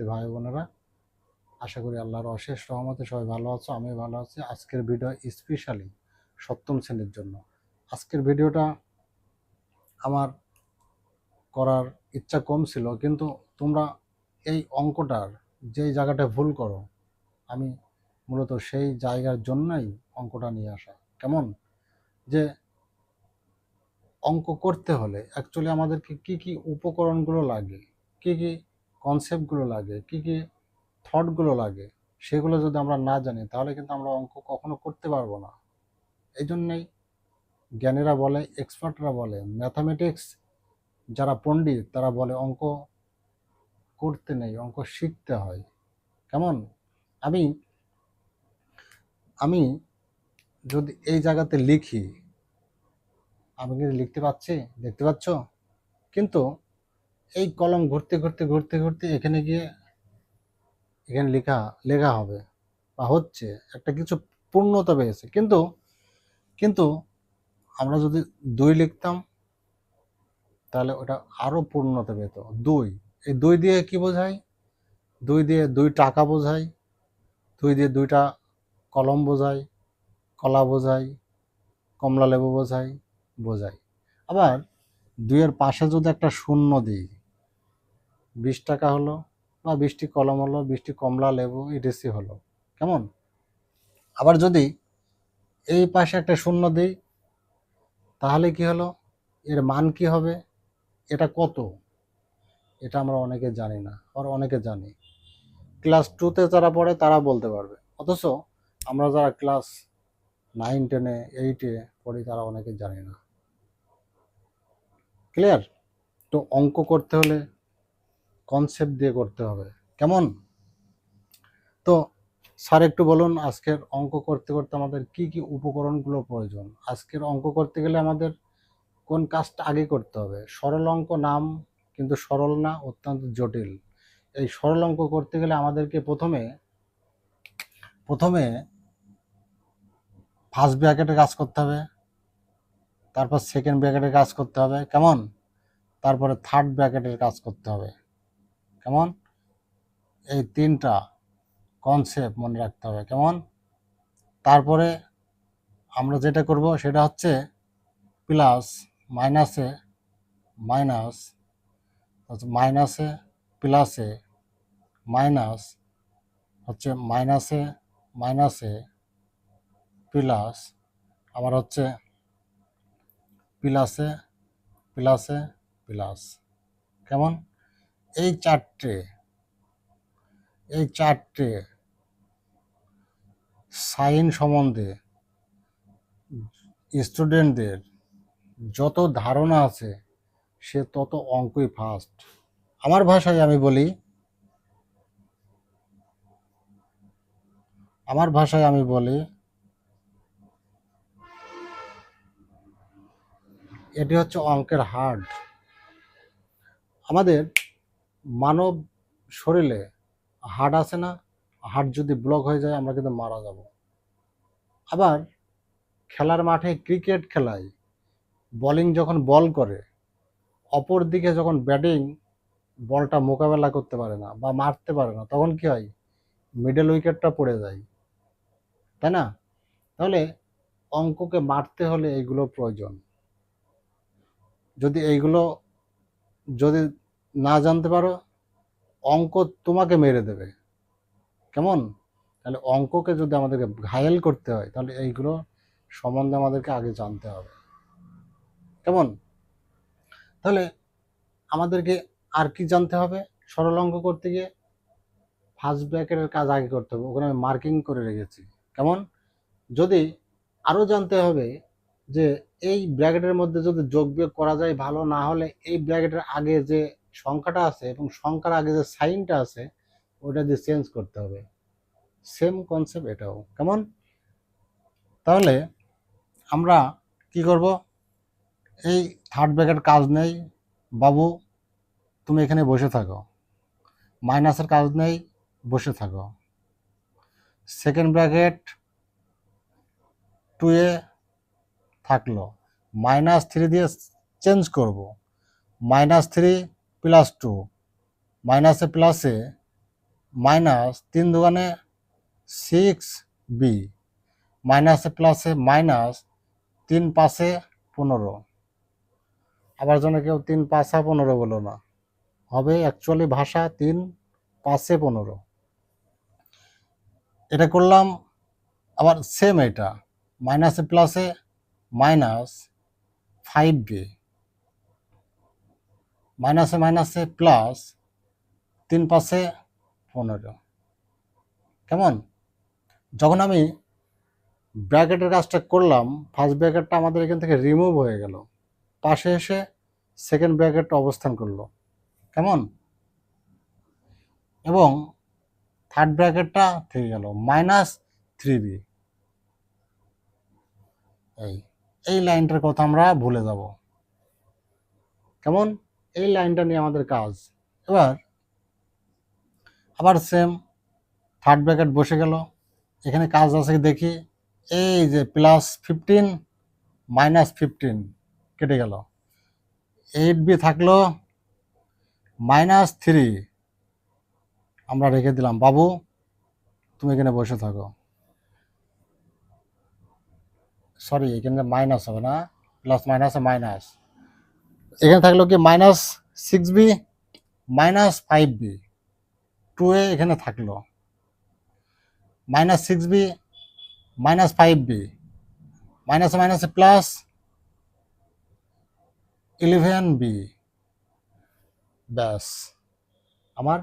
শিক্ষার্থী ভাই বোনেরা, আশা করি আল্লাহর অশেষ রহমতে সবাই ভালো আছো আমি ভালো আছি। আজকের ভিডিও স্পেশালি সপ্তম শ্রেণির জন্য। আজকের ভিডিওটা আমার করার ইচ্ছা কম ছিল, কিন্তু তোমরা এই অঙ্কটার যেই জায়গাটা ভুল করো, আমি মূলত সেই জায়গার জন্যই অঙ্কটা নিয়ে আসা। কেমন? যে অঙ্ক করতে হলে অ্যাকচুয়ালি আমাদেরকে কি কি উপকরণগুলো লাগে, কি কি কনসেপ্টগুলো লাগে, কি কি থটগুলো লাগে, সেগুলো যদি আমরা না জানি, তাহলে কিন্তু আমরা অঙ্ক কখনো করতে পারব না। এই জন্যেই জ্ঞানীরা বলে এক্সপার্টরা বলে ম্যাথামেটিক্স যারা পণ্ডিত, তারা বলে অঙ্ক করতে নেই, অঙ্ক শিখতে হয়। কেমন? আমি আমি যদি এই জায়গাতে লিখি, আমি কিন্তু লিখতে পাচ্ছি দেখতে পাচ্ছ? কিন্তু এই কলম ঘুরতে ঘুরতে ঘুরতে ঘুরতে এখানে গিয়ে এখানে লেখা লেখা হবে বা হচ্ছে একটা কিছু পূর্ণতা পেয়েছে। কিন্তু কিন্তু আমরা যদি দুই লিখতাম, তাহলে ওটা আরও পূর্ণতা পেত। দুই, এই দুই দিয়ে কি বোঝায়? দুই দিয়ে দুই টাকা বোঝায়, দুই দিয়ে দুইটা কলম বোঝায়, কলা বোঝায়, কমলা লেবু বোঝায় বোঝায়। আবার দুইয়ের পাশে যদি একটা শূন্য দিই বিশ টাকা হলো বা বৃষ্টি কলম হলো, বৃষ্টি কমলা, লেবু ইটিসি হলো। কেমন? আবার যদি এই পাশে একটা শূন্য দিই, তাহলে কি হলো? এর মান কি হবে? এটা কত? এটা আমরা অনেকে জানি না, আবার অনেকে জানি। ক্লাস টুতে যারা পড়ে, তারা বলতে পারবে। অথচ আমরা যারা ক্লাস নাইন, টেনে, এইটে পড়ি, তারা অনেকে জানি না। ক্লিয়ার? তো অঙ্ক করতে হলে কনসেপ্ট দিয়ে করতে হবে। কেমন? তো স্যার একটু বলুন, আজকের অঙ্ক করতে করতে আমাদের কি কি উপকরণগুলো প্রয়োজন? আজকের অঙ্ক করতে গেলে আমাদের কোন কাজটা আগে করতে হবে? সরল অঙ্ক নাম, কিন্তু সরল না, অত্যন্ত জটিল। এই সরল অঙ্ক করতে গেলে আমাদেরকে প্রথমে প্রথমে ফার্স্ট ব্র্যাকেটে কাজ করতে হবে, তারপর সেকেন্ড ব্র্যাকেটের কাজ করতে হবে, কেমন? তারপরে থার্ড ব্র্যাকেটের কাজ করতে হবে। কেমন? এই তিনটা কনসেপ্ট মনে রাখতে হবে, কেমন? তারপরে আমরা যেটা করব সেটা হচ্ছে প্লাস মাইনাসে মাইনাস মাইনাসে প্লাসে মাইনাস হচ্ছে মাইনাসে মাইনাসে প্লাস আবার হচ্ছে প্লাসে প্লাসে প্লাস কেমন? এই চারটে এই চারটে সাইন সম্বন্ধে স্টুডেন্টদের যত ধারণা আছে, সে তত অঙ্কই ফার্স্ট আমার ভাষায় আমি বলি, আমার ভাষায় আমি বলি, এটি হচ্ছে অঙ্কের হার্ড। আমাদের মানব শরীরে হার্ট আছে না হার্ট যদি ব্লক হয়ে যায়, আমরা কিন্তু মারা যাব। আবার খেলার মাঠে ক্রিকেট খেলায় বোলিং যখন বল করে, অপর দিকে যখন ব্যাটিং বলটা মোকাবেলা করতে পারে না বা মারতে পারে না, তখন কি হয়? মিডল উইকেটটা পড়ে যায়। তাই না? তাহলে অঙ্ককে মারতে হলে এইগুলো প্রয়োজন। যদি এইগুলো যদি না জানতে পারো, অঙ্ক তোমাকে মেরে দেবে। কেমন? তাহলে অঙ্ককে যদি আমাদেরকে ঘায়েল করতে হয়, তাহলে এইগুলো সম্বন্ধে আমাদেরকে আগে জানতে হবে। কেমন? তাহলে আমাদেরকে আর কি জানতে হবে? সরল অঙ্ক করতে গিয়ে ফার্স্ট ব্র্যাকেটের কাজ আগে করতে হবে। ওখানে আমি মার্কিং করে রেখেছি। কেমন? যদি আরও জানতে হবে যে এই ব্র্যাকেটের মধ্যে যদি যোগ বিয়োগ করা যায় ভালো, না হলে এই ব্র্যাকেটের আগে যে সংখ্যাটা আছে এবং সংখ্যার আগে যে সাইনটা আছে ওটা দিয়ে চেঞ্জ করতে হবে। সেম কনসেপ্ট এটাও। কেমন? তাহলে আমরা কি করব? এই থার্ড ব্র্যাকেট কাজ নেই। বাবু, তুমি এখানে বসে থাকো। মাইনাসের কাজ নেই, বসে থাকো। সেকেন্ড ব্র্যাকেট টু এ থাকল। মাইনাস থ্রি দিয়ে চেঞ্জ করব। মাইনাস থ্রি প্লাস টু মাইনাসে প্লাসে মাইনাস তিন দোকানে সিক্স বি মাইনাসে প্লাসে মাইনাস তিন পাশে পনেরো। আবার যেন কেউ তিন পাঁচা পনেরো বলো না। হবে অ্যাকচুয়ালি ভাষা তিন পাঁচে পনেরো। এটা করলাম, আবার সেম এটা মাইনাসে প্লাসে মাইনাস ফাইভ বি মাইনাসে মাইনাসে প্লাস তিন পাশে পনেরো। কেমন? যখন আমি ব্র্যাকেটের কাজটা করলাম ফার্স্ট ব্র্যাকেটটা আমাদের এখান থেকে রিমুভ হয়ে গেল। পাশে এসে সেকেন্ড ব্র্যাকেটটা অবস্থান করল। কেমন? এবং থার্ড ব্র্যাকেটটা থেকে গেল মাইনাস থ্রি বি এই এই লাইনটার কথা আমরা ভুলে যাব। কেমন? এই লাইনটা নিয়ে আমাদের কাজ। এবার আবার সেম থার্ড ব্র্যাকেট বসে গেল। এখানে কাজ আছে দেখি, এই যে প্লাস ফিফটিন মাইনাস ফিফটিন কেটে গেল। এইট বি থাকল মাইনাস থ্রি আমরা রেখে দিলাম, বাবু, তুমি এখানে বসে থাকো। সরি এখানে মাইনাস হবে না প্লাস মাইনাসে মাইনাস এখানে থাকল কি? Minus six B minus five B two A এখানে থাকল। Minus six B minus five B minus minus plus eleven B ব্যাস। আমার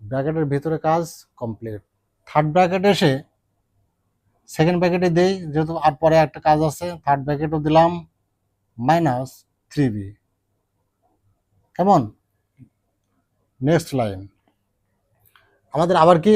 ব্র্যাকেটের ভিতরে কাজ কমপ্লিট। থার্ড ব্র্যাকেট এসে সেকেন্ড ব্র্যাকেটে দেই, যেহেতু আর পরে একটা কাজ আছে থার্ড ব্র্যাকেটও দিলাম মাইনাস থ্রি বি। কেমন নেক্সট লাইন আমাদের আবার কি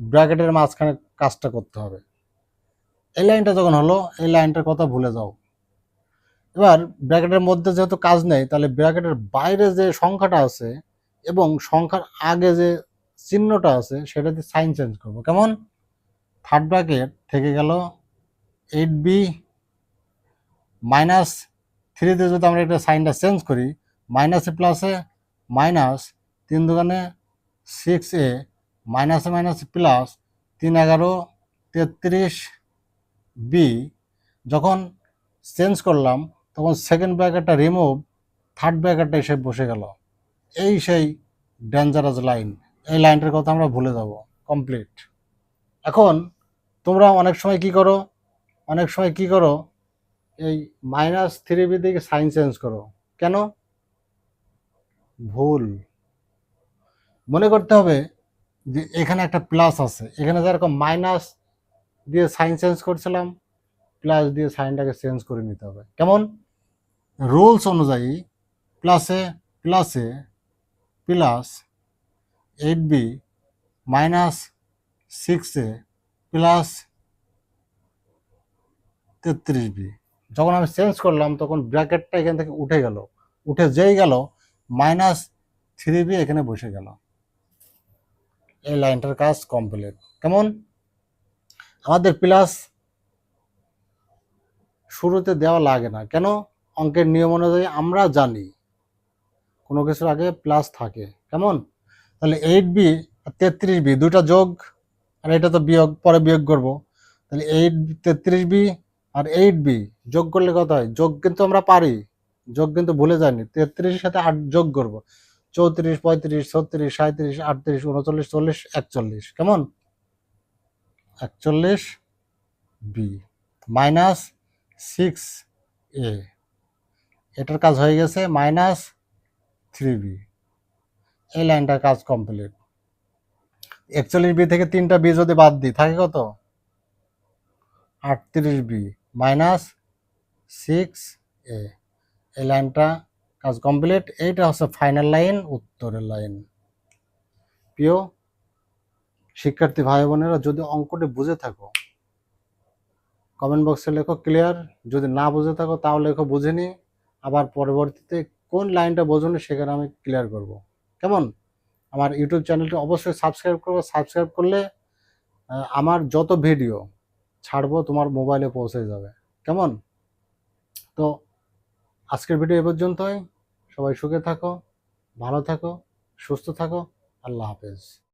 ব্র্যাকেটের মাঝখানে কাজটা করতে হবে। এই লাইনটা যখন হলো, এই লাইনটার কথা ভুলে যাও। এবার ব্র্যাকেটের মধ্যে যেহেতু কাজ নেই, তাহলে ব্র্যাকেটের বাইরে যে সংখ্যাটা আছে এবং সংখ্যার আগে যে চিহ্নটা আছে সেটাতে সাইন চেঞ্জ করব। কেমন থার্ড ব্র্যাকেট থেকে গেল এইট বি মাইনাস থ্রিতে যদি আমরা একটা সাইনটা চেঞ্জ করি মাইনাসে প্লাসে মাইনাস তিন দোকানে সিক্স এ মাইনাসে মাইনাসে প্লাস তিন এগারো তেত্রিশ বি যখন চেঞ্জ করলাম, তখন সেকেন্ড ব্র্যাকেটটা রিমুভ থার্ড ব্র্যাকেটটা এসে বসে গেল। এই সেই ডেঞ্জারাস লাইন এই লাইনটার কথা আমরা ভুলে যাব কমপ্লিট এখন তোমরা অনেক সময় কি করো? অনেক সময় কি করো? এই মাইনাস থ্রি বি থেকে সাইন চেঞ্জ করো। কেন? ভুল। মনে করতে হবে যে এখানে একটা প্লাস আছে। এখানে যেরকম মাইনাস দিয়ে সাইন চেঞ্জ করছিলাম প্লাস দিয়ে সাইনটাকে চেঞ্জ করে নিতে হবে। কেমন? রুলস অনুযায়ী প্লাসে প্লাসে প্লাস এইট বি মাইনাস সিক্সে প্লাস তেত্রিশ বি যখন আমি চেঞ্জ করলাম, তখন ব্র্যাকেটটা এখান থেকে উঠে গেল। উঠে যেই গেল মাইনাস থ্রি বি এখানে বসে গেল। এই লাইনটার কাজ কমপ্লিট কেমন? আমাদের প্লাস শুরুতে দেওয়া লাগে না। কেন? অঙ্কের নিয়ম অনুযায়ী আমরা জানি। কোনো কিছুর আগে প্লাস থাকে। কেমন? তাহলে এইট বি আর তেত্রিশ বি দুটা যোগ, আর এটা তো বিয়োগ, পরে বিয়োগ করব। তাহলে এইট তেত্রিশ বি আর এইট বি যোগ করলে কত হয়? যোগ কিন্তু আমরা পারি। যোগ কিন্তু ভুলে যায়নি তেত্রিশের সাথে আট যোগ করব। চৌত্রিশ, পঁয়ত্রিশ, ছত্রিশ সাঁত্রিশ আটত্রিশ, উনচল্লিশ, চল্লিশ, একচল্লিশ। কেমন? একচল্লিশ বি মাইনাস সিক্স এ এটার কাজ হয়ে গেছে মাইনাস থ্রি বি এই লাইনটার কাজ কমপ্লিট একচল্লিশ বি থেকে তিনটা বি যদি বাদ দিই, থাকে কত? আটত্রিশ বি মাইনাস সিক্স এ। এই লাইনটা কাজ কমপ্লিট। এইটা হচ্ছে ফাইনাল লাইন, উত্তরের লাইন। প্রিয় শিক্ষার্থী ভাই বোনেরা, যদি অঙ্কটি বুঝে থাকো কমেন্ট বক্সে লেখো ক্লিয়ার যদি না বুঝে থাকো, তাও লেখো বুঝিনি। আবার পরবর্তীতে কোন লাইনটা বোঝনি, সেখানে আমি ক্লিয়ার করব। কেমন? আমার ইউটিউব চ্যানেলটি অবশ্যই সাবস্ক্রাইব করব সাবস্ক্রাইব করলে আমার যত ভিডিও ছাড়বো, তোমার মোবাইলে পৌঁছে যাবে। কেমন? তো আজকের ভিডিও এ পর্যন্তই। সবাই সুখে থাকো, ভালো থাকো, সুস্থ থাকো। আল্লাহ হাফেজ।